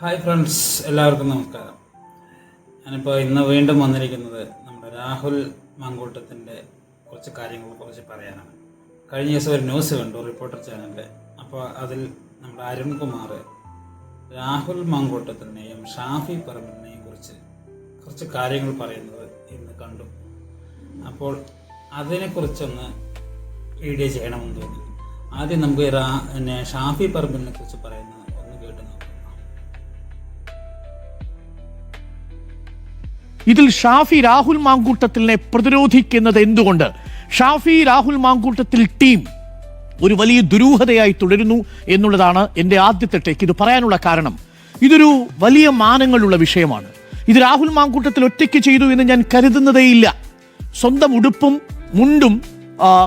Hi friends എല്ലാവർക്കും നമസ്കാരം. ഞാനിപ്പോൾ ഇന്ന് വീണ്ടും വന്നിരിക്കുന്നത് നമ്മുടെ രാഹുൽ മങ്കൂട്ടത്തിന്റെ കുറച്ച് കാര്യങ്ങൾ കുറച്ച് പറയാനാണ്. കഴിഞ്ഞ ദിവസം ഒരു ന്യൂസ് കണ്ടു റിപ്പോർട്ടർ ചാനലിൽ അപ്പോൾ അതിൽ നമ്മുടെ അരുൺകുമാർ രാഹുൽ മങ്കൂട്ടത്തിനെയും ഷാഫി പറമ്പിനെയും കുറിച്ച് കുറച്ച് കാര്യങ്ങൾ പറയുന്നത് ഇന്ന് കണ്ടു. അപ്പോൾ അതിനെക്കുറിച്ചൊന്ന് വീഡിയോ ചെയ്യണമെന്ന് തോന്നി ആദ്യം നമുക്ക് പിന്നെ ഷാഫി പറമ്പിനെ കുറിച്ച് പറയുന്നത് ഇതിൽ ഷാഫി രാഹുൽ മാങ്കൂട്ടത്തിനെ പ്രതിരോധിക്കുന്നത് എന്തുകൊണ്ട്? ഷാഫി രാഹുൽ മാങ്കൂട്ടത്തിൽ ടീം ഒരു വലിയ ദുരൂഹതയായി തുടരുന്നു എന്നുള്ളതാണ് എന്റെ ആദ്യത്തെ ടേക്ക് ഇത് പറയാനുള്ള കാരണം. ഇതൊരു വലിയ മാനങ്ങളുള്ള വിഷയമാണ്. ഇത് രാഹുൽ മാങ്കൂട്ടത്തിൽ ഒറ്റയ്ക്ക് ചെയ്തു എന്ന് ഞാൻ കരുതുന്നതേയില്ല സ്വന്തം ഉടുപ്പും മുണ്ടും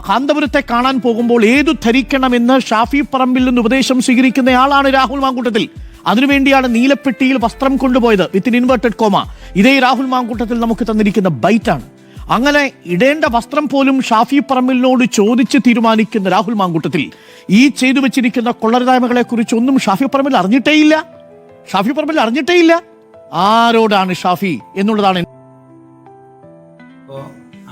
കാന്തപുരത്തെ കാണാൻ പോകുമ്പോൾ ഏതു ധരിക്കണമെന്ന് ഷാഫി പറമ്പിൽ നിന്ന് ഉപദേശം സ്വീകരിക്കുന്നയാളാണ് രാഹുൽ മാങ്കൂട്ടത്തിൽ. അതിനുവേണ്ടിയാണ് നീലപ്പെട്ടിയിൽ വസ്ത്രം കൊണ്ടുപോയത് വിത്ത് ഇൻവേർട്ടഡ് കോമ ഇതേ രാഹുൽ മാങ്കൂട്ടത്തിൽ നമുക്ക് തന്നിരിക്കുന്ന ബൈറ്റാണ്. അങ്ങനെ ഇടേണ്ട വസ്ത്രം പോലും ഷാഫി പറമ്പിലിനോട് ചോദിച്ച് തീരുമാനിക്കുന്ന രാഹുൽ മാങ്കൂട്ടത്തിൽ ഈ ചെയ്തു വെച്ചിരിക്കുന്ന കൊള്ളരുതായ്മകളെ കുറിച്ച് ഒന്നും ഷാഫി പറമ്പിൽ അറിഞ്ഞിട്ടേയില്ല. ഷാഫി പറമ്പിൽ അറിഞ്ഞിട്ടേയില്ല. ആരോടാണ് ഷാഫി എന്നുള്ളതാണ്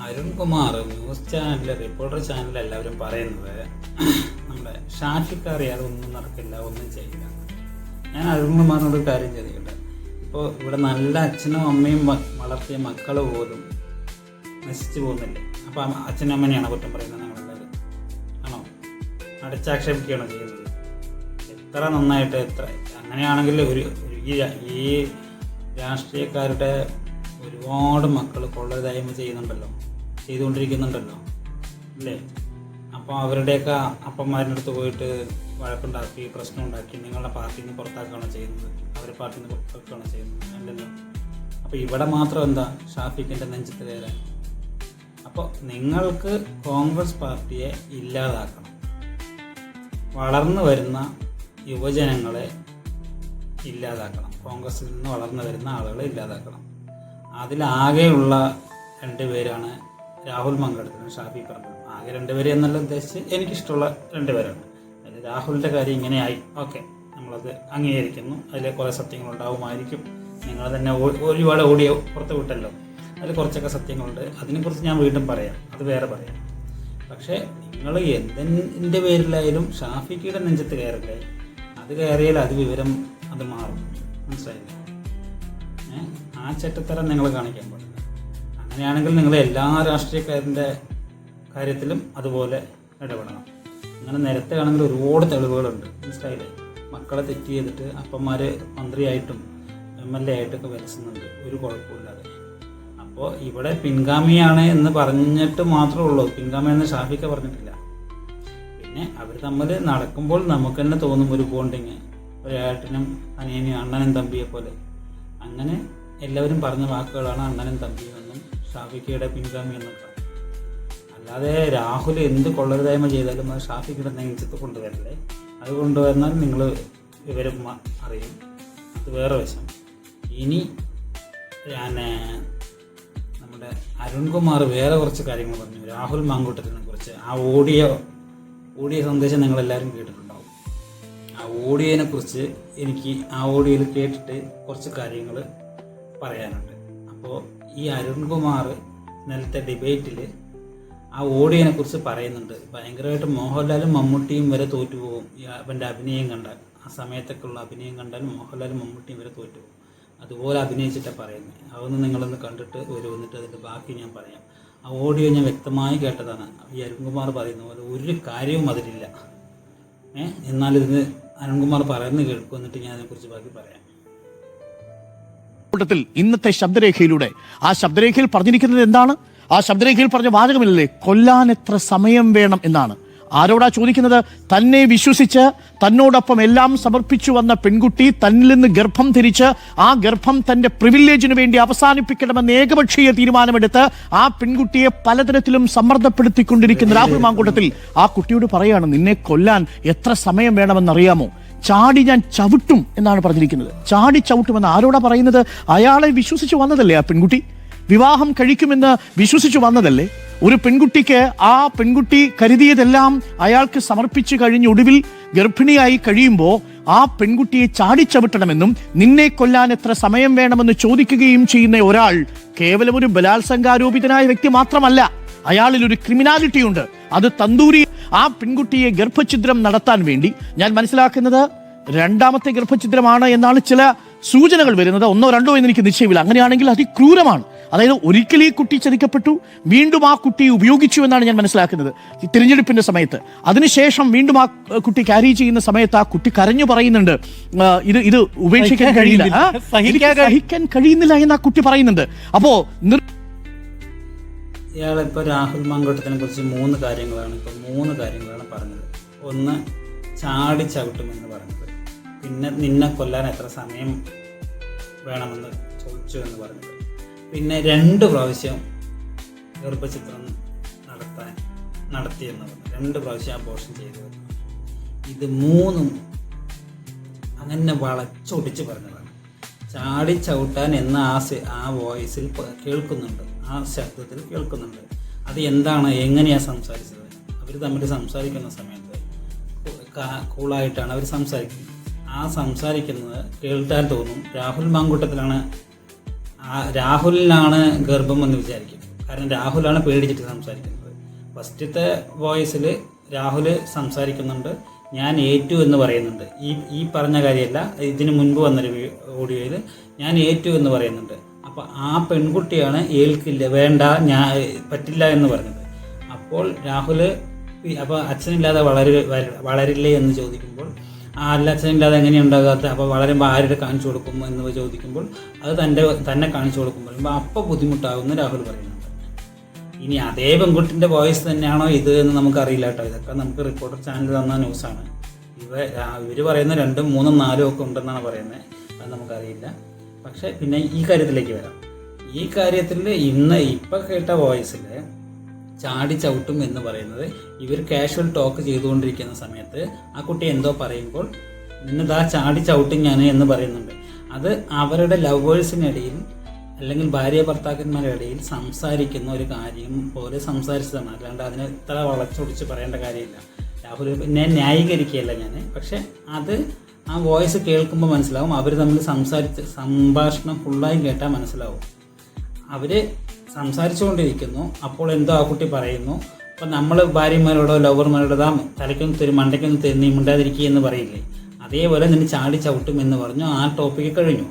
Arunkumar news channel reporter channel എല്ലാവരും പറയുന്നത് നമ്മുടെ ഷാഫിക്ക് അറിയാതെ ഒന്നും നടക്കില്ല ഒന്നും ചെയ്യില്ല. ഞാൻ അരുൺകുമാറിനോട് കാര്യം ചോദിക്കട്ടെ? ഇപ്പോൾ ഇവിടെ നല്ല അച്ഛനും അമ്മയും വളർത്തിയ മക്കൾ പോലും നശിച്ചു പോകുന്നില്ലേ? അപ്പോൾ അച്ഛനും അമ്മനെയാണ് കുറ്റം പറയുന്നത് നമ്മളെല്ലാവരും ആണോ? അടച്ചാക്ഷേപിക്കുകയാണോ ചെയ്യുന്നത്? എത്ര നന്നായിട്ട് എത്ര അങ്ങനെയാണെങ്കിൽ ഒരു ഈ രാഷ്ട്രീയക്കാരുടെ ഒരുപാട് മക്കൾ കൊള്ളരുതായ്മ ചെയ്യുന്നുണ്ടല്ലോ. ചെയ്തുകൊണ്ടിരിക്കുന്നുണ്ടല്ലോ. അല്ലേ? അപ്പോൾ അവരുടെയൊക്കെ അപ്പന്മാരുടെ അടുത്ത് പോയിട്ട് വഴക്കുണ്ടാക്കി പ്രശ്നം ഉണ്ടാക്കി നിങ്ങളുടെ പാർട്ടിയിൽ നിന്ന് പുറത്താക്കുകയാണ് ചെയ്യുന്നത്. അവർ പാർട്ടിയിൽ നിന്ന് പുറത്താക്കുകയാണ് ചെയ്യുന്നത്. അല്ലല്ലോ. അപ്പോൾ ഇവിടെ മാത്രം എന്താ? ഷാഫിക്കിന്റെ നെഞ്ചത്ത് കയറാൻ. അപ്പോൾ നിങ്ങൾക്ക് കോൺഗ്രസ് പാർട്ടിയെ ഇല്ലാതാക്കണം. വളർന്നു വരുന്ന യുവജനങ്ങളെ ഇല്ലാതാക്കണം. കോൺഗ്രസിൽ നിന്ന് വളർന്നു വരുന്ന ആളുകളെ ഇല്ലാതാക്കണം. അതിലാകെയുള്ള രണ്ട് പേരാണ് രാഹുൽ മങ്കടത്തിനും ഷാഫി പറമ്പിലും. ആകെ രണ്ട് പേര് എന്നുള്ള ഉദ്ദേശിച്ച് എനിക്കിഷ്ടമുള്ള രണ്ട് പേരാണ്. അതിൽ രാഹുലിന്റെ കാര്യം ഇങ്ങനെയായി. ഓക്കെ. നമ്മളത് അംഗീകരിക്കുന്നു. അതിൽ കുറേ സത്യങ്ങളുണ്ടാവുമായിരിക്കും. നിങ്ങൾ തന്നെ ഒരുപാട് ഓടി പുറത്ത് വിട്ടല്ലോ. അതിൽ കുറച്ചൊക്കെ സത്യങ്ങളുണ്ട്. അതിനെക്കുറിച്ച് ഞാൻ വീണ്ടും പറയാം. അത് വേറെ പറയാം. പക്ഷേ നിങ്ങൾ എന്തിന്റെ പേരിലായാലും ഷാഫിക്കിയുടെ നെഞ്ചത്ത് കയറില്ലേ അത് കയറിയാൽ അത് വിവരം അത് മാറും. മനസ്സിലായില്ലേ? ആ ചെറ്റത്തരം നിങ്ങൾ കാണിക്കാൻ പാടില്ല. അങ്ങനെയാണെങ്കിൽ നിങ്ങൾ എല്ലാ രാഷ്ട്രീയക്കാരന്റെ കാര്യത്തിലും അതുപോലെ ഇടപെടണം. അങ്ങനെ നിരത്തുകയാണെങ്കിൽ ഒരുപാട് തെളിവുകളുണ്ട്. മനസ്സിലായില്ലേ മക്കളെ തെറ്റ് ചെയ്തിട്ട് അപ്പന്മാർ മന്ത്രിയായിട്ടും എം എൽ എ ആയിട്ടൊക്കെ വരച്ചുന്നുണ്ട് ഒരു കുഴപ്പമില്ലാതെ അപ്പോൾ ഇവിടെ പിൻഗാമിയാണ് എന്ന് പറഞ്ഞിട്ട് മാത്രമേ ഉള്ളൂ. പിൻഗാമിയെന്ന് ഷാഫിക്ക പറഞ്ഞിട്ടില്ല. പിന്നെ അവർ തമ്മിൽ നടക്കുമ്പോൾ നമുക്ക് തന്നെ തോന്നും ഒരു ബോണ്ടിങ് ഒരു ഏട്ടനും അനിയനും അണ്ണനും തമ്പിയെ പോലെ. അങ്ങനെ എല്ലാവരും പറഞ്ഞ വാക്കുകളാണ് അണ്ണനും തമ്പിയും എന്നും ഷാഫിക്കയുടെ പിൻഗാമി എന്നൊക്കെ. അല്ലാതെ രാഹുൽ എന്ത് കൊള്ളരുതായ്മ ചെയ്താലും അത് ഷാഫിക്കയുടെ നെഞ്ചത്ത് കൊണ്ടുവരല്ലേ അത് കൊണ്ടുവന്നാൽ നിങ്ങൾ വിവരം അറിയും. അത് വേറെ വശം ഇനി ഞാൻ നമ്മുടെ അരുൺകുമാർ വേറെ കുറച്ച് കാര്യങ്ങൾ പറഞ്ഞു. രാഹുൽ മാങ്കൂട്ടത്തിനെ കുറിച്ച്. ആ ഓഡിയോ ഓഡിയോ സന്ദേശം നിങ്ങളെല്ലാവരും കേട്ടിട്ടുണ്ടാവും. ആ ഓഡിയോനെ കുറിച്ച് എനിക്ക് ആ ഓഡിയോയിൽ കേട്ടിട്ട് കുറച്ച് കാര്യങ്ങൾ പറയാനുണ്ട്. അപ്പോൾ ഈ അരുൺകുമാർ ഇന്നലത്തെ ഡിബേറ്റിൽ ആ ഓടിയനെ കുറിച്ച് പറയുന്നുണ്ട്. ഭയങ്കരമായിട്ട് മോഹൻലാലും മമ്മൂട്ടിയും വരെ തോറ്റുപോകും. അവന്റെ അഭിനയം കണ്ടാൽ ആ സമയത്തൊക്കെയുള്ള അഭിനയം കണ്ടാൽ മോഹൻലാലും മമ്മൂട്ടിയും വരെ തോറ്റുപോകും. അതുപോലെ അഭിനയിച്ചിട്ടാണ് പറയുന്നത് അതൊന്ന് നിങ്ങളൊന്ന് കണ്ടിട്ട് ഒരു വന്നിട്ട് അതിന്റെ ബാക്കി ഞാൻ പറയാം. ആ ഓഡിയോ ഞാൻ വ്യക്തമായി കേട്ടതാണ്. ഈ അരുൺകുമാർ പറയുന്ന പോലെ ഒരു കാര്യവും അതിലില്ല. ഏഹ് എന്നാൽ ഇതിന് അരുൺകുമാർ പറയുന്നത് കേൾക്കും എന്നിട്ട് ഞാൻ അതിനെക്കുറിച്ച് ബാക്കി പറയാം. കൂട്ടത്തിൽ ഇന്നത്തെ ശബ്ദരേഖയിലൂടെ ആ ശബ്ദരേഖയിൽ പറഞ്ഞിരിക്കുന്നത് എന്താണ്? ആ ശബ്ദരേഖയിൽ പറഞ്ഞ വാചകമില്ലല്ലേ കൊല്ലാൻ എത്ര സമയം വേണം എന്നാണ്. ആരോടാ ചോദിക്കുന്നത്? തന്നെ വിശ്വസിച്ച് തന്നോടൊപ്പം എല്ലാം സമർപ്പിച്ചു വന്ന പെൺകുട്ടി തന്നിൽ നിന്ന് ഗർഭം ധരിച്ച് ആ ഗർഭം തന്റെ പ്രിവിലേജിനു വേണ്ടി അവസാനിപ്പിക്കണമെന്ന് ഏകപക്ഷീയ തീരുമാനമെടുത്ത് ആ പെൺകുട്ടിയെ പലതരത്തിലും സമ്മർദ്ദപ്പെടുത്തിക്കൊണ്ടിരിക്കുന്ന രാഹുൽ മാങ്കൂട്ടത്തിൽ ആ കുട്ടിയോട് പറയാണ് നിന്നെ കൊല്ലാൻ എത്ര സമയം വേണമെന്നറിയാമോ? ചാടി ഞാൻ ചവിട്ടും എന്നാണ് പറഞ്ഞിരിക്കുന്നത്. ചാടി ചവിട്ടുമെന്ന് ആരോടാ പറയുന്നത്? അയാളെ വിശ്വസിച്ച് വന്നതല്ലേ ആ പെൺകുട്ടി? വിവാഹം കഴിക്കുമെന്ന് വിശ്വസിച്ചു വന്നതല്ലേ? ഒരു പെൺകുട്ടിക്ക് ആ പെൺകുട്ടി കരുതിയതെല്ലാം അയാൾക്ക് സമർപ്പിച്ചു കഴിഞ്ഞ് ഒടുവിൽ ഗർഭിണിയായി കഴിയുമ്പോൾ ആ പെൺകുട്ടിയെ ചാടിച്ചവിട്ടണമെന്നും നിന്നെ കൊല്ലാൻ എത്ര സമയം വേണമെന്ന് ചോദിക്കുകയും ചെയ്യുന്ന ഒരാൾ കേവലം ഒരു ബലാത്സംഗാരോപിതനായ വ്യക്തി മാത്രമല്ല അയാളിൽ ഒരു ക്രിമിനാലിറ്റി ഉണ്ട്. അത് തന്തൂരി ആ പെൺകുട്ടിയെ ഗർഭഛിദ്രം നടത്താൻ വേണ്ടി. ഞാൻ മനസ്സിലാക്കുന്നത് രണ്ടാമത്തെ ഗർഭഛിദ്രമാണ് എന്നാണ് ചില സൂചനകൾ വരുന്നത്. ഒന്നോ രണ്ടോ എന്ന് എനിക്ക് നിശ്ചയമില്ല. അങ്ങനെയാണെങ്കിൽ അതിക്രൂരമാണ്. അതായത് ഒരിക്കൽ ഈ കുട്ടി ചതിക്കപ്പെട്ടു വീണ്ടും ആ കുട്ടി ഉപയോഗിച്ചു എന്നാണ് ഞാൻ മനസ്സിലാക്കുന്നത്. ഈ തിരഞ്ഞെടുപ്പിന്റെ സമയത്ത്. അതിനുശേഷം വീണ്ടും ആ കുട്ടി ക്യാരി ചെയ്യുന്ന സമയത്ത് ആ കുട്ടി കരഞ്ഞു പറയുന്നുണ്ട് ഇത് ഇത് ഉപേക്ഷിക്കാൻ കഴിയില്ല. കഴിയുന്നില്ല. സഹിക്കാൻ കഴിയുന്നില്ല എന്ന് ആ കുട്ടി പറയുന്നുണ്ട്. അപ്പോ ഇയാളിപ്പോൾ രാഹുൽ മാങ്കോട്ടത്തിനെ കുറിച്ച് മൂന്ന് കാര്യങ്ങളാണ് ഇപ്പോൾ മൂന്ന് കാര്യങ്ങളാണ് പറഞ്ഞത്. ഒന്ന് ചാടി ചവിട്ടുമെന്ന് പറഞ്ഞത്. പിന്നെ നിന്നെ കൊല്ലാൻ എത്ര സമയം വേണമെന്ന് ചോദിച്ചു എന്ന് പറഞ്ഞത്. പിന്നെ രണ്ട് പ്രാവശ്യം ഗർഭചിത്രം നടത്താൻ നടത്തിയെന്ന് പറഞ്ഞു. രണ്ട് പ്രാവശ്യം അബോർഷൻ ചെയ്തു. ഇത് മൂന്നും അങ്ങനെ വളച്ചൊടിച്ച് പറഞ്ഞതാണ്. ചാടി ചവിട്ടാൻ എന്ന ആ ആ വോയിസിൽ കേൾക്കുന്നുണ്ട്. ആ ശബ്ദത്തിൽ കേൾക്കുന്നുണ്ട്. അത് എന്താണ്? എങ്ങനെയാണ് സംസാരിച്ചത്? അവർ തമ്മിൽ സംസാരിക്കുന്ന സമയത്ത് കൂളായിട്ടാണ് അവർ സംസാരിക്കുന്നത്. ആ സംസാരിക്കുന്നത് കേൾക്കാൻ തോന്നും. രാഹുൽ മാങ്കൂട്ടത്തിലാണ് രാഹുലിനാണ് ഗർഭം എന്ന് വിചാരിക്കും കാരണം രാഹുലാണ് പേടിച്ചിട്ട് സംസാരിക്കുന്നത്. ഫസ്റ്റത്തെ വോയിസിൽ രാഹുൽ സംസാരിക്കുന്നുണ്ട്. ഞാൻ ഏറ്റു എന്ന് പറയുന്നുണ്ട്. ഈ ഈ പറഞ്ഞ കാര്യമല്ല ഇതിനു മുൻപ് വന്നൊരു ഓഡിയോയിൽ ഞാൻ ഏറ്റു എന്ന് പറയുന്നുണ്ട്. അപ്പോൾ ആ പെൺകുട്ടിയാണ് ഏൽക്കില്ല വേണ്ട ഞാൻ പറ്റില്ല എന്ന് പറഞ്ഞത്. അപ്പോൾ രാഹുൽ അപ്പോൾ അച്ഛനില്ലാതെ വളരെ വളരില്ലേ എന്ന് ചോദിക്കുമ്പോൾ ആ അല്ല അച്ഛനില്ലാതെ എങ്ങനെയാണ് ഉണ്ടാകാത്ത അപ്പോൾ വളരുമ്പോൾ ആരുടെ കാണിച്ചു കൊടുക്കും എന്ന് ചോദിക്കുമ്പോൾ അത് തന്റെ തന്നെ കാണിച്ചു കൊടുക്കുമ്പോൾ. അപ്പോൾ ബുദ്ധിമുട്ടാകുമെന്ന് രാഹുൽ പറയുന്നുണ്ട് ഇനി അതേ പെൺകുട്ടിന്റെ വോയിസ് തന്നെയാണോ ഇത് എന്ന് നമുക്കറിയില്ല കേട്ടോ. ഇതൊക്കെ നമുക്ക് റിപ്പോർട്ടർ ചാനൽ തന്ന ന്യൂസാണ്. ഇവ ഇവർ പറയുന്ന രണ്ടും മൂന്നും നാലും ഒക്കെ ഉണ്ടെന്നാണ് പറയുന്നത്. അത് നമുക്കറിയില്ല. പക്ഷേ പിന്നെ ഈ കാര്യത്തിലേക്ക് വരാം. ഈ കാര്യത്തിൽ ഇന്ന് ഇപ്പം കേട്ട വോയിസിൽ ചാടി ചവിട്ടും എന്ന് പറയുന്നത് ഇവർ കാഷ്വൽ ടോക്ക് ചെയ്തുകൊണ്ടിരിക്കുന്ന സമയത്ത് ആ കുട്ടി എന്തോ പറയുമ്പോൾ നിന്നതാ ചാടി ചവിട്ടും ഞാൻ എന്ന് പറയുന്നുണ്ട്. അത് അവരുടെ ലവേഴ്സിനിടയിൽ അല്ലെങ്കിൽ ഭാര്യ ഭർത്താക്കന്മാരുടെ ഇടയിൽ സംസാരിക്കുന്ന ഒരു കാര്യം പോലെ സംസാരിച്ചതാണ്. അല്ലാണ്ട് അതിനെ ഇത്ര വളച്ചൊടിച്ച് പറയേണ്ട കാര്യമില്ല. രാഹുൽ പിന്നെ ന്യായീകരിക്കുകയല്ല ഞാൻ പക്ഷെ അത് ആ വോയിസ് കേൾക്കുമ്പോൾ മനസ്സിലാവും. അവർ തമ്മിൽ സംസാരിച്ച് സംഭാഷണം ഫുള്ളായി കേട്ടാൽ മനസ്സിലാവും. അവർ സംസാരിച്ചുകൊണ്ടിരിക്കുന്നു. അപ്പോൾ എന്തോ ആ കുട്ടി പറയുന്നു. അപ്പം നമ്മൾ ഭാര്യമാരോടോ ലവർമാരോടോ താ തലയ്ക്കൊന്ന് തരും മണ്ടയ്ക്കൊന്ന് തരും മിണ്ടാതിരിക്കുക എന്ന് പറയില്ലേ? അതേപോലെ നിന്നെ ചാടി ചവിട്ടും എന്ന് പറഞ്ഞു ആ ടോപ്പിക്ക് കഴിഞ്ഞു.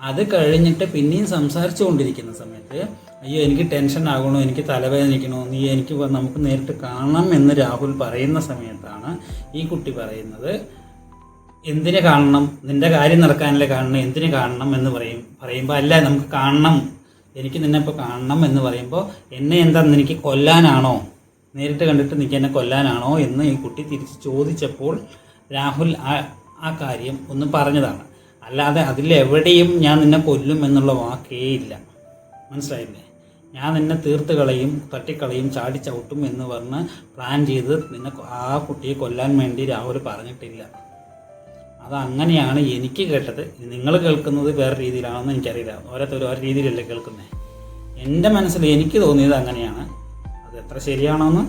അത് കഴിഞ്ഞിട്ട് പിന്നെയും സംസാരിച്ചു കൊണ്ടിരിക്കുന്ന സമയത്ത് അയ്യോ എനിക്ക് ടെൻഷൻ ആകണോ എനിക്ക് തലവേദനിക്കണോ നീ എനിക്ക് നമുക്ക് നേരിട്ട് കാണണം എന്ന് രാഹുൽ പറയുന്ന സമയത്താണ് ഈ കുട്ടി പറയുന്നത്. എന്തിനെ കാണണം? നിന്റെ കാര്യം നടക്കാനല്ലേ കാണണം എന്തിനു കാണണം എന്ന് പറയും പറയുമ്പോൾ അല്ല നമുക്ക് കാണണം. എനിക്ക് നിന്നെ ഇപ്പോൾ കാണണം എന്ന് പറയുമ്പോൾ എന്നെ എന്താ എനിക്ക് കൊല്ലാനാണോ? നേരിട്ട് കണ്ടിട്ട് നിനക്ക് എന്നെ കൊല്ലാനാണോ എന്ന് ഈ കുട്ടി തിരിച്ച് ചോദിച്ചപ്പോൾ രാഹുൽ ആ ആ കാര്യം ഒന്ന് പറഞ്ഞതാണ്. അല്ലാതെ അതിലെവിടെയും ഞാൻ നിന്നെ കൊല്ലും എന്നുള്ള വാക്കേ ഇല്ല. മനസ്സിലായില്ലേ? ഞാൻ നിന്നെ തീർത്ത് കളയും തട്ടിക്കളയും ചാടി ചവിട്ടും എന്ന് പറഞ്ഞ് പ്ലാൻ ചെയ്ത് നിന്നെ ആ കുട്ടിയെ കൊല്ലാൻ വേണ്ടി രാഹുൽ പറഞ്ഞിട്ടില്ല. അത് അങ്ങനെയാണ് എനിക്ക് കേട്ടത്. നിങ്ങൾ കേൾക്കുന്നത് വേറെ രീതിയിലാണെന്ന് എനിക്കറിയില്ല. ഓരോരുത്തർ ഓരോ രീതിയിലല്ലേ കേൾക്കുന്നത് എന്റെ മനസ്സിൽ എനിക്ക് തോന്നിയത് അങ്ങനെയാണ്. അത് എത്ര ശരിയാണോന്ന്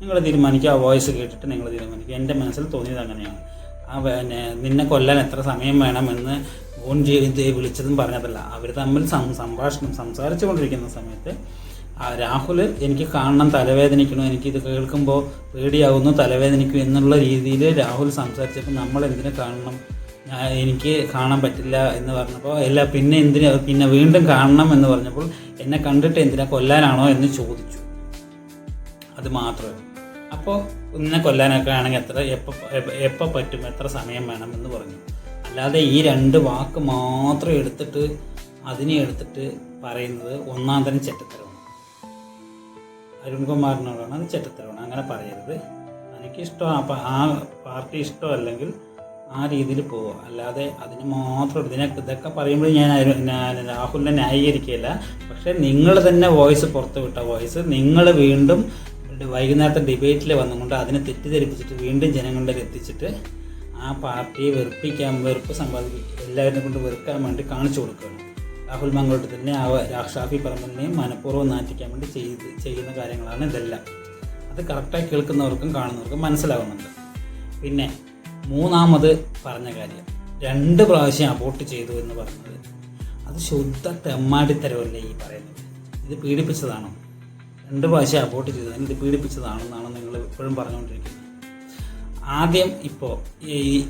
നിങ്ങൾ തീരുമാനിക്കുക. ആ വോയിസ് കേട്ടിട്ട് നിങ്ങൾ തീരുമാനിക്കുക. എന്റെ മനസ്സിൽ തോന്നിയത് അങ്ങനെയാണ്. ആ പിന്നെ നിന്നെ കൊല്ലാൻ എത്ര സമയം വേണമെന്ന് ഫോൺ ചെയ്ത് വിളിച്ചതും പറഞ്ഞതല്ല. അവർ തമ്മിൽ സംഭാഷണം സംസാരിച്ചു കൊണ്ടിരിക്കുന്ന സമയത്ത് ആ രാഹുൽ എനിക്ക് കാണണം തലവേദനിക്കണം എനിക്കിത് കേൾക്കുമ്പോൾ പേടിയാവുന്നു തലവേദനിക്കും എന്നുള്ള രീതിയിൽ രാഹുൽ സംസാരിച്ചപ്പോൾ നമ്മൾ എന്തിനു കാണണം എനിക്ക് കാണാൻ പറ്റില്ല എന്ന് പറഞ്ഞപ്പോൾ അല്ല പിന്നെ എന്തിനാ പിന്നെ വീണ്ടും കാണണം എന്ന് പറഞ്ഞപ്പോൾ എന്നെ കണ്ടിട്ട് എന്തിനാ കൊല്ലാനാണോ എന്ന് ചോദിച്ചു. അത് മാത്രമേ അപ്പോൾ ഇന്നെ കൊല്ലാനൊക്കെ ആണെങ്കിൽ എത്ര എപ്പോൾ എപ്പോൾ പറ്റും എത്ര സമയം വേണം എന്ന് പറഞ്ഞു. അല്ലാതെ ഈ രണ്ട് വാക്ക് മാത്രം എടുത്തിട്ട് അതിനെ എടുത്തിട്ട് പറയുന്നത് ഒന്നാം തരം ചെറ്റത്തരമാണ് അരുൺകുമാറിനോടാണ് അത് ചെറ്റത്തരമാണ് അങ്ങനെ പറയരുത്. എനിക്ക് ഇഷ്ടം അപ്പം ആ പാർട്ടി ഇഷ്ടം അല്ലെങ്കിൽ ആ രീതിയിൽ പോവുക. അല്ലാതെ അതിന് മാത്രം ഇതിനെ ഇതൊക്കെ പറയുമ്പോൾ ഞാൻ രാഹുലിനെ ന്യായീകരിക്കുകയില്ല. പക്ഷേ നിങ്ങൾ തന്നെ വോയിസ് പുറത്തു വിട്ട വോയിസ് നിങ്ങൾ വീണ്ടും വൈകുന്നേരത്തെ ഡിബേറ്റിൽ വന്നുകൊണ്ട് അതിനെ തെറ്റിദ്ധരിപ്പിച്ചിട്ട് വീണ്ടും ജനങ്ങളിലേക്ക് എത്തിച്ചിട്ട് ആ പാർട്ടിയെ വെറുപ്പിക്കാൻ വെറുപ്പ് സമ്പാദിപ്പിക്കുക എല്ലാവരും കൊണ്ട് വെറുക്കാൻ വേണ്ടി കാണിച്ചു കൊടുക്കുകയാണ്. രാഹുൽ മംഗോട്ടത്തിനെ ആ രാ- ഷാഫി പറമ്പലിനെയും മനഃപൂർവം നാറ്റിക്കാൻ വേണ്ടി ചെയ്ത് ചെയ്യുന്ന കാര്യങ്ങളാണ് ഇതെല്ലാം. അത് കറക്റ്റായി കേൾക്കുന്നവർക്കും കാണുന്നവർക്കും മനസ്സിലാവുന്നുണ്ട്. പിന്നെ മൂന്നാമത് പറഞ്ഞ കാര്യം രണ്ട് പ്രാവശ്യം അബോട്ട് ചെയ്തു എന്ന് പറഞ്ഞത് അത് ശുദ്ധ തെമ്മാടിത്തരമല്ലേ ഈ പറയുന്നത്? ഇത് പീഡിപ്പിച്ചതാണോ? രണ്ട് പ്രാവശ്യം അബോട്ട് ചെയ്തതിന് ഇത് പീഡിപ്പിച്ചതാണെന്നാണ് നിങ്ങൾ ഇപ്പോഴും പറഞ്ഞുകൊണ്ടിരിക്കുന്നത്. ആദ്യം ഇപ്പോൾ ഈ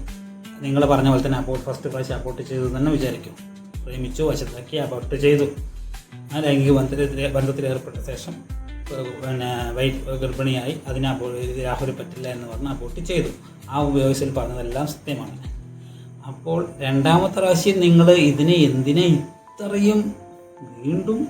നിങ്ങൾ പറഞ്ഞ പോലെ തന്നെ അബോട്ട് ഫസ്റ്റ് പ്രാവശ്യം അബോട്ട് ചെയ്തു തന്നെ വിചാരിക്കും. പ്രേമിച്ചു വശത്താക്കി അബോർട്ട് ചെയ്തു. ആ ലൈംഗിക ബന്ധത്തിൽ ബന്ധത്തിൽ ഏർപ്പെട്ട ശേഷം പിന്നെ വൈറ്റ് ഗർഭിണിയായി അതിനെ അബോ രാഹുൽ പറ്റില്ല എന്ന് പറഞ്ഞ് അബോർട്ട് ചെയ്തു. ആ ഉപയോഗിച്ചിൽ പറഞ്ഞതെല്ലാം സത്യമാണ്. അപ്പോൾ രണ്ടാമത്തെ പ്രാവശ്യം നിങ്ങൾ ഇതിനെ എന്തിനെ ഇത്രയും വീണ്ടും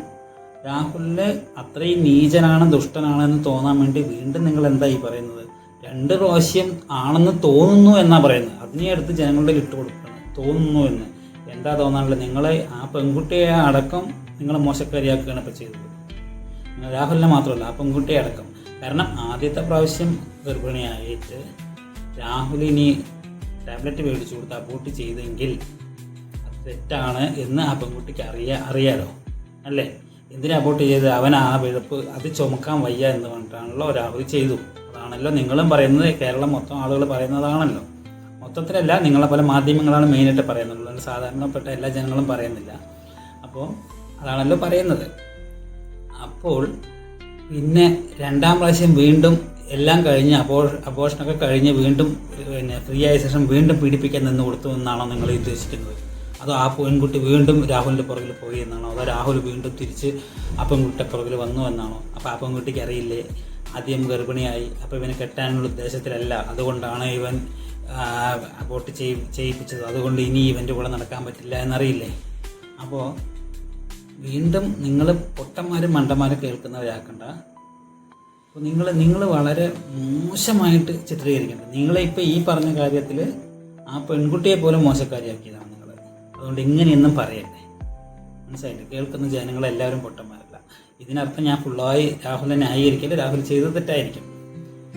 രാഹുലിന് അത്രയും നീചനാണ് ദുഷ്ടനാണെന്ന് തോന്നാൻ വേണ്ടി വീണ്ടും നിങ്ങൾ എന്താ ഈ പറയുന്നത്? രണ്ട് പ്രാവശ്യം ആണെന്ന് തോന്നുന്നു എന്നാ പറയുന്നത്. അതിനെ അടുത്ത് ജനങ്ങളുടെ ഇട്ട് തോന്നുന്നു എന്ന്. എന്താ തോന്നാനുള്ളത്? നിങ്ങളെ ആ പെൺകുട്ടിയെ അടക്കം നിങ്ങൾ മോശക്കാരിയാക്കുകയാണ് ഇപ്പോൾ ചെയ്തത്. രാഹുലിനെ മാത്രമല്ല ആ പെൺകുട്ടിയെ അടക്കം. കാരണം ആദ്യത്തെ പ്രാവശ്യം ഗർഭിണിയായിട്ട് രാഹുലിനി ടാബ്ലറ്റ് മേടിച്ചു കൊടുത്ത് അബോട്ട് ചെയ്തെങ്കിൽ അത് തെറ്റാണ് എന്ന് ആ പെൺകുട്ടിക്ക് അറിയാ അറിയാലോ? അല്ലേ? എന്തിനാ അബോട്ട് ചെയ്ത് അവൻ ആ വിഴപ്പ് അത് ചുമക്കാൻ വയ്യ എന്ന് പറഞ്ഞിട്ടാണല്ലോ രാഹുൽ ചെയ്തു. അതാണല്ലോ നിങ്ങളും പറയുന്നത്. കേരളം മൊത്തം ആളുകൾ പറയുന്നതാണല്ലോ. മൊത്തത്തിലല്ല നിങ്ങളെ പോലെ മാധ്യമങ്ങളാണ് മെയിനായിട്ട് പറയുന്നത്. സാധാരണപ്പെട്ട എല്ലാ ജനങ്ങളും പറയുന്നില്ല. അപ്പോൾ അതാണല്ലോ പറയുന്നത്. അപ്പോൾ പിന്നെ രണ്ടാം പ്രാവശ്യം വീണ്ടും എല്ലാം കഴിഞ്ഞ് അബോ അബോഷനൊക്കെ കഴിഞ്ഞ് വീണ്ടും പിന്നെ ഫ്രീ ആയ ശേഷം വീണ്ടും പീഡിപ്പിക്കാൻ നിന്ന് കൊടുത്തു എന്നാണോ നിങ്ങൾ ഉദ്ദേശിക്കുന്നത്? അതോ ആ പെൺകുട്ടി വീണ്ടും രാഹുലിന്റെ പുറകിൽ പോയി എന്നാണോ? അതോ രാഹുൽ വീണ്ടും തിരിച്ച് ആ പെൺകുട്ടിയുടെ പുറകിൽ വന്നു എന്നാണോ? അപ്പോൾ ആ പെൺകുട്ടിക്ക് അറിയില്ലേ? ആദ്യം ഗർഭിണിയായി. അപ്പോൾ ഇവനെ കെട്ടാനുള്ള ഉദ്ദേശത്തിലല്ല. അതുകൊണ്ടാണ് ഇവൻ അബോട്ട് ചെയ് ചെയ്യിപ്പിച്ചത്. അതുകൊണ്ട് ഇനി ഇവന്റെ കൂടെ നടക്കാൻ പറ്റില്ല എന്നറിയില്ലേ? അപ്പോൾ വീണ്ടും നിങ്ങൾ പൊട്ടന്മാരും മണ്ടന്മാരും കേൾക്കുന്നവരാക്കണ്ട. അപ്പോൾ നിങ്ങൾ നിങ്ങൾ വളരെ മോശമായിട്ട് ചിത്രീകരിക്കേണ്ടത്. നിങ്ങളെ ഇപ്പോൾ ഈ പറഞ്ഞ കാര്യത്തിൽ ആ പെൺകുട്ടിയെ പോലും മോശക്കാരിയാക്കിയതാണ് നിങ്ങൾ അതുകൊണ്ട് ഇങ്ങനെയൊന്നും പറയല്ലേ? മനസ്സിലായിട്ട് കേൾക്കുന്ന ജനങ്ങളെല്ലാവരും പൊട്ടന്മാരല്ല. ഇതിനർത്ഥം ഞാൻ ഫുള്ളായി രാഹുലിനെ ന്യായീകരിക്കില്ല രാഹുൽ ചെയ്തത് തെറ്റായിരിക്കും.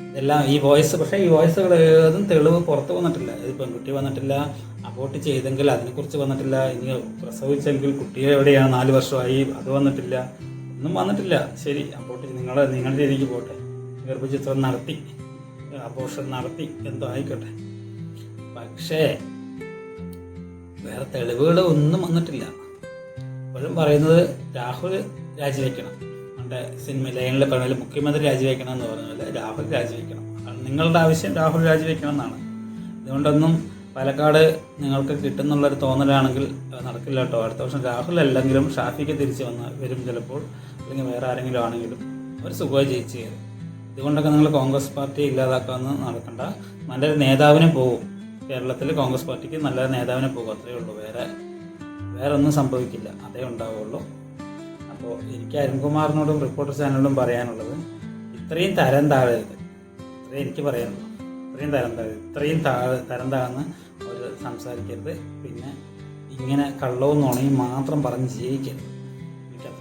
ഇതെല്ലാം ഈ വോയിസ് പക്ഷേ ഈ വോയിസുകൾ ഏതും തെളിവ് പുറത്ത് വന്നിട്ടില്ല. ഇത് പെൺകുട്ടി വന്നിട്ടില്ല അബോട്ട് ചെയ്തെങ്കിൽ അതിനെക്കുറിച്ച് വന്നിട്ടില്ല ഇനി പ്രസവിച്ചെങ്കിൽ കുട്ടിയെ എവിടെയാണ് നാല് വർഷമായി അത് വന്നിട്ടില്ല ഒന്നും വന്നിട്ടില്ല. ശരി അബോട്ട് നിങ്ങൾ നിങ്ങളുടെ രീതിക്ക് പോട്ടെ. ഗർഭചിത്രം നടത്തി അബോഷൻ നടത്തി എന്തോ ആയിക്കോട്ടെ. പക്ഷേ വേറെ തെളിവുകൾ ഒന്നും വന്നിട്ടില്ല. ഇപ്പോഴും പറയുന്നത് രാഹുൽ രാജിവെക്കണം. നമ്മുടെ സിനിമ ലൈനിൽ പറഞ്ഞാൽ മുഖ്യമന്ത്രി രാജിവെക്കണം എന്ന് പറഞ്ഞാൽ രാഹുൽ രാജിവെക്കണം. നിങ്ങളുടെ ആവശ്യം രാഹുൽ രാജിവെക്കണം എന്നാണ് അതുകൊണ്ടൊന്നും പാലക്കാട് നിങ്ങൾക്ക് കിട്ടുന്നുള്ളൊരു തോന്നലാണെങ്കിൽ നടക്കില്ല കേട്ടോ. അടുത്ത വർഷം രാഹുൽ അല്ലെങ്കിലും ഷാഫിക്ക് തിരിച്ച് വന്ന് വരും ചിലപ്പോൾ. അല്ലെങ്കിൽ വേറെ ആരെങ്കിലും ആണെങ്കിലും ഒരു സുഖമായി ജയിച്ചു കയറും. ഇതുകൊണ്ടൊക്കെ നിങ്ങൾ കോൺഗ്രസ് പാർട്ടി ഇല്ലാതാക്കാമെന്ന് നടക്കണ്ട. നല്ലൊരു നേതാവിനെ പോകും കേരളത്തിൽ കോൺഗ്രസ് പാർട്ടിക്ക് നല്ലൊരു നേതാവിനെ പോകും. അത്രയേ ഉള്ളൂ. വേറെ വേറെ ഒന്നും സംഭവിക്കില്ല. അതേ ഉണ്ടാവുള്ളൂ. അപ്പോൾ എനിക്ക് അരുൺകുമാറിനോടും റിപ്പോർട്ടർ ചാനലിനോടും പറയാനുള്ളത് ഇത്രയും തരം താഴരുത്. ഇത്രയും എനിക്ക് പറയാനുള്ളൂ ഇത്രയും തരം താഴരുത്. ഇത്രയും താഴെ തരം താഴ്ന്ന് അവർ സംസാരിക്കരുത്. പിന്നെ ഇങ്ങനെ കള്ളവും നുണയും മാത്രം പറഞ്ഞ് ജീവിക്കരുത്.